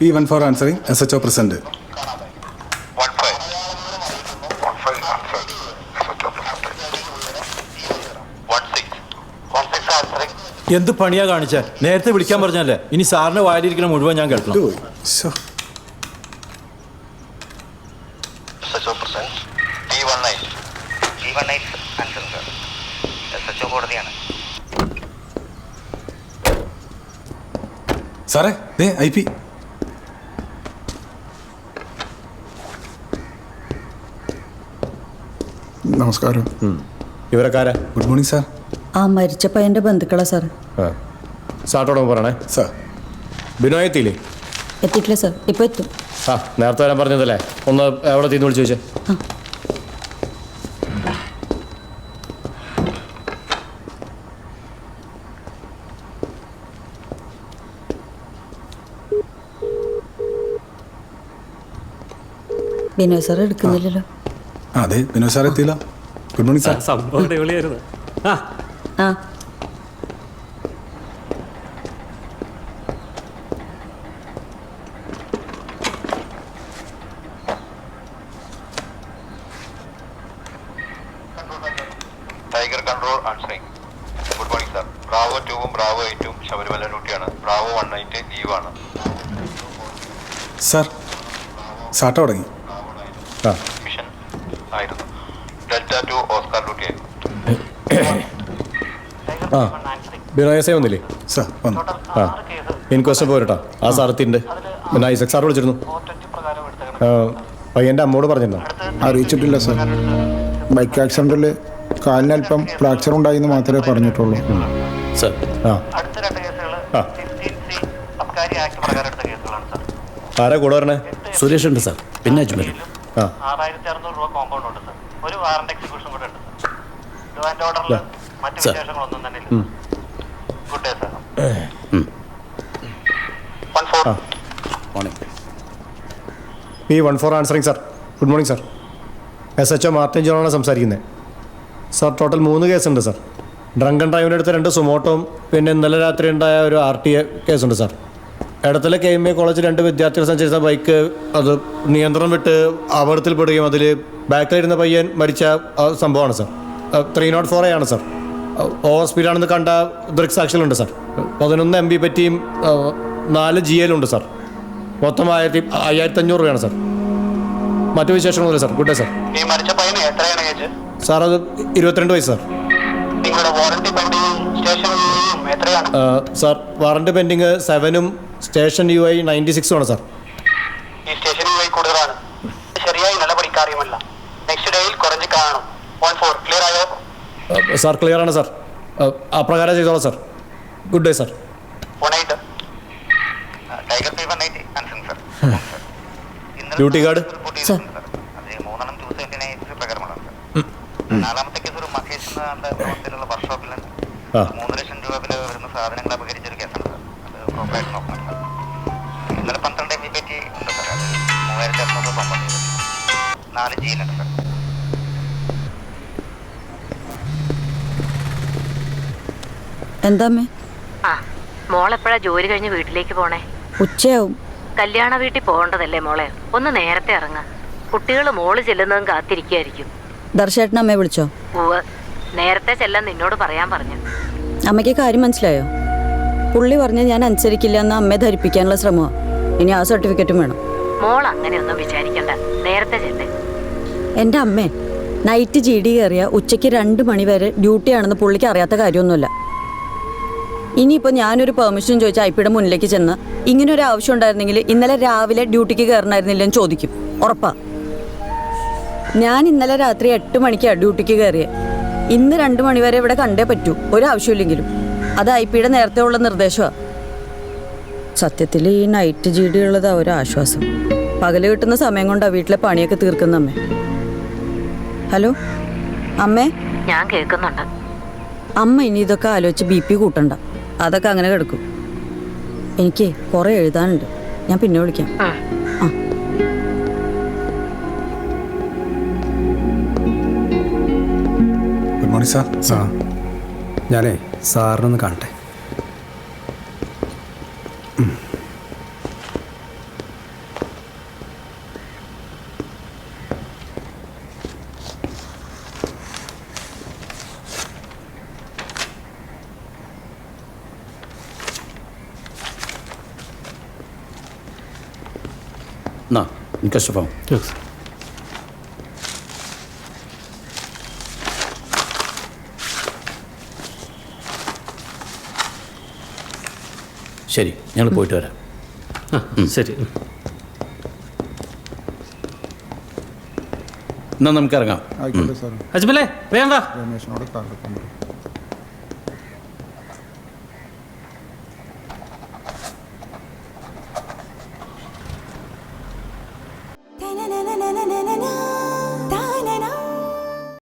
P one four answering S H O present. എന്ത് പണിയാ കാണിച്ച? നേരത്തെ വിളിക്കാൻ പറഞ്ഞല്ലേ? ഇനി സാറിന് വായിലിരിക്കുന്ന മുഴുവൻ ഞാൻ കേൾക്കണം. ശോ. Such a percent. T one nine. G one nine answer sir S H O കോടതിയാണ് സാറേ ദേ ഐ പി. നമസ്കാരം. ഇവരക്കാരാ ഗുഡ് മോർണിംഗ് സാർ. ആ മരിച്ച പയ്യന്റെ ബന്ധുക്കളാ സാർ. ആ. സാട്ടോട് പറയണേ സാർ. ബിനോയ് എത്തിയില്ലേ? എത്തിയിട്ടില്ല സാർ. ഇപ്പൊ എത്തും. ആ നേരത്തെ വരാൻ പറഞ്ഞതല്ലേ? ഒന്ന് എവിടെ തീന്ന് വിളിച്ചു ചോദിച്ചേ? ബിനോയ് സാർ എടുക്കുന്നില്ലല്ലോ. ആ. അതെ വിനോദ് സാർ എത്തിയില്ല. Good morning sir. സംഭവം അടിപൊളിയായിരുന്നു. ആ. ആ. Tiger control answering. Good morning, sir. Bravo Sabarimala ഡ്യൂട്ടിയാണ്. സാർ സാട്ട തുടങ്ങി മിഷൻ ആയിരുന്നു. ഡെൽറ്റ ടു ഓസ്കാർ ഡ്യൂട്ടി ആയിരുന്നു ആ. ബിറായ സേ വന്നില്ലേ? സാർ വന്നു. ആ. ഇൻക്വസ്റ്റ് പോരട്ടാ. ആ സാർ എത്തിയിട്ടുണ്ട് പിന്നെ ഐസക് സാർ വിളിച്ചിരുന്നു. പയ്യന്റെ അമ്മോട് പറഞ്ഞിരുന്നോ? അറിയിച്ചിട്ടില്ല സർ. ബൈക്ക് ആക്സിഡന്റിൽ കാലിന് അല്പം ഫ്രാക്ചർ ഉണ്ടായി എന്ന് മാത്രമേ പറഞ്ഞിട്ടുള്ളൂ. സർ. ആ. അടുത്ത രണ്ട് കേസുകൾ ആ. സിക്സ്റ്റീൻ സി ആക്ട് പ്രകാരം എടുത്ത കേസുകളാണ് സർ. ആരാ കൂടെ പറഞ്ഞേ സുരേഷ് ഉണ്ട് സാർ. പിന്നെ അജ്മലും ആ ആറായിരത്തി അറുന്നൂറ് രൂപ കോമ്പൗണ്ട് ഉണ്ട് സർ ഒരു വാറന്റ് എക്സിക്യൂഷൻ കൂടെ ഉണ്ട് സർ ആൻഡ് ഓർഡറിൽ മറ്റു. വിശേഷങ്ങളൊന്നും തന്നെ ഇല്ല. Good day sir one four morning P one four answering sir good morning sir S H O Martin ജോണാണ് സംസാരിക്കുന്നത് സാർ ടോട്ടൽ മൂന്ന് കേസുണ്ട് സാർ ഡ്രങ്കൻ ഡ്രൈവിന്റെ അടുത്ത് രണ്ട് സുമോട്ടോം പിന്നെ ഇന്നലെ രാത്രി ഉണ്ടായ ഒരു ആർ ടി എ കേസുണ്ട് സാർ ഇടത്തിലെ കെ എം എ കോളേജ് രണ്ട് വിദ്യാർത്ഥികൾ സഞ്ചരിച്ച ബൈക്ക് അത് നിയന്ത്രണം വിട്ട് അപകടത്തിൽപ്പെടുകയും അതിൽ ബാക്കിലിരുന്ന പയ്യൻ മരിച്ച സംഭവമാണ് sir. Three nought four A ആണ് സർ. ഓവർ സ്പീഡാണെന്ന് കണ്ട ദൃക്സാക്ഷികളുണ്ട് സാർ. പതിനൊന്ന് എം ബി പറ്റിയും നാല് ജി എല്ലുണ്ട് സാർ. മൊത്തം ആയിരത്തി അയ്യായിരത്തി അഞ്ഞൂറ് രൂപയാണ് സർ. മറ്റു വിശേഷങ്ങളൊന്നുമില്ല sir. Good day sir. Sir അത് ഇരുപത്തിരണ്ട് വയസ്സ് സാർ. സാർ വാറണ്ട് പെൻഡിങ് സെവനും സ്റ്റേഷൻ യു ഐ നയന്റി സിക്സും ആണ് സാർ. ഈ കൂടുതലാണ്. ശരിയായി നെക്സ്റ്റ് ഡേയിൽ കുറഞ്ഞ് കാണും. വൺ ഫോർ ക്ലിയർ ആയോ? സാർ ക്ലിയർ ആണ് സാർ. അപ്രകാരം ചെയ്തോളാം sir. Good day sir. Duty card മൂന്നെണ്ണം നാലാമത്തെ വർക്ക്ഷോപ്പിൽ. മൂന്ന് ലക്ഷം രൂപ വില വരുന്ന സാധനങ്ങൾ അപകരിച്ച ഒരു കേസാണ് സർ അത് പ്രോപ്പറായിട്ട് നോക്കണം സർ ഇന്നലെ പന്ത്രണ്ട് എം ബി പറ്റി ഉണ്ട് സർ അത് മൂവായിരത്തി അറുന്നൂറ് പമ്പത് നാല് ജിയിലുണ്ട് സർ എന്താ ആ മോളെപ്പോഴാ ജോലി കഴിഞ്ഞ് വീട്ടിലേക്ക് പോണേ? ഉച്ചയാവും. കല്യാണ വീട്ടിൽ പോകേണ്ടതല്ലേ മോളെ? ഒന്ന് നേരത്തെ ഇറങ്ങ. കുട്ടികൾ മോൾ ചെല്ലുന്നതും കാത്തിരിക്കായിരിക്കും ദർശേട്ടനമ്മയെ വിളിച്ചോ? നേരത്തെ ചെല്ലാൻ നിന്നോട് പറയാൻ പറഞ്ഞു. അമ്മയ്ക്ക് കാര്യം മനസ്സിലായോ? പുള്ളി പറഞ്ഞ് ഞാൻ അനുസരിക്കില്ല എന്ന് അമ്മയെ ധരിപ്പിക്കാനുള്ള ശ്രമമാണ് ഇനി ആ സർട്ടിഫിക്കറ്റും വേണം. മോൾ അങ്ങനെയൊന്നും വിചാരിക്കണ്ട. നേരത്തെ ചെല്ലേ. എന്റെ അമ്മേ നൈറ്റ് ജി ഡി കയറിയ ഉച്ചയ്ക്ക് രണ്ട് മണി വരെ ഡ്യൂട്ടിയാണെന്ന് പുള്ളിക്ക് അറിയാത്ത കാര്യമൊന്നുമില്ല. ഇനിയിപ്പോൾ ഞാനൊരു പെർമിഷൻ ചോദിച്ചാൽ ഐ പിയുടെ മുന്നിലേക്ക് ചെന്ന് ഇങ്ങനെ ഒരു ആവശ്യം ഉണ്ടായിരുന്നെങ്കിൽ ഇന്നലെ രാവിലെ ഡ്യൂട്ടിക്ക് കയറണമായിരുന്നില്ലെന്ന് ചോദിക്കും. ഉറപ്പാ. ഞാൻ ഇന്നലെ രാത്രി എട്ട് മണിക്കാണ് ഡ്യൂട്ടിക്ക് കയറിയത് ഇന്ന് രണ്ട് മണിവരെ ഇവിടെ കണ്ടേ പറ്റൂ. ഒരാവശ്യമില്ലെങ്കിലും. അത് ഐ പിയുടെ നേരത്തെ ഉള്ള നിർദ്ദേശമാണ് സത്യത്തിൽ ഈ നൈറ്റ് ജി ഡി ഉള്ളതാ ഒരു ആശ്വാസം. പകൽ കിട്ടുന്ന സമയം കൊണ്ടാ വീട്ടിലെ പണിയൊക്കെ തീർക്കുന്ന അമ്മേ. ഹലോ? അമ്മേ? ഞാൻ കേൾക്കുന്നുണ്ട്. അമ്മ ഇനി ഇതൊക്കെ ആലോചിച്ച് ബി പി കൂട്ടണ്ട. അതൊക്കെ അങ്ങനെ കിടക്കും. എനിക്ക് കുറേ എഴുതാനുണ്ട്. ഞാൻ പിന്നെ വിളിക്കാം. ആ. സോറി സാർ സാർ ഞാനേ സാറിനൊന്ന് കാണട്ടെ Na, in Kosovo. Yes. ശരി ഞങ്ങൾ പോയിട്ട് വരാം. ആ ശരി. എന്നാൽ നമുക്ക് ഇറങ്ങാം. ആയിക്കോട്ടെ സാർ അജ്മലേ വേണ്ട രമേശിനോട്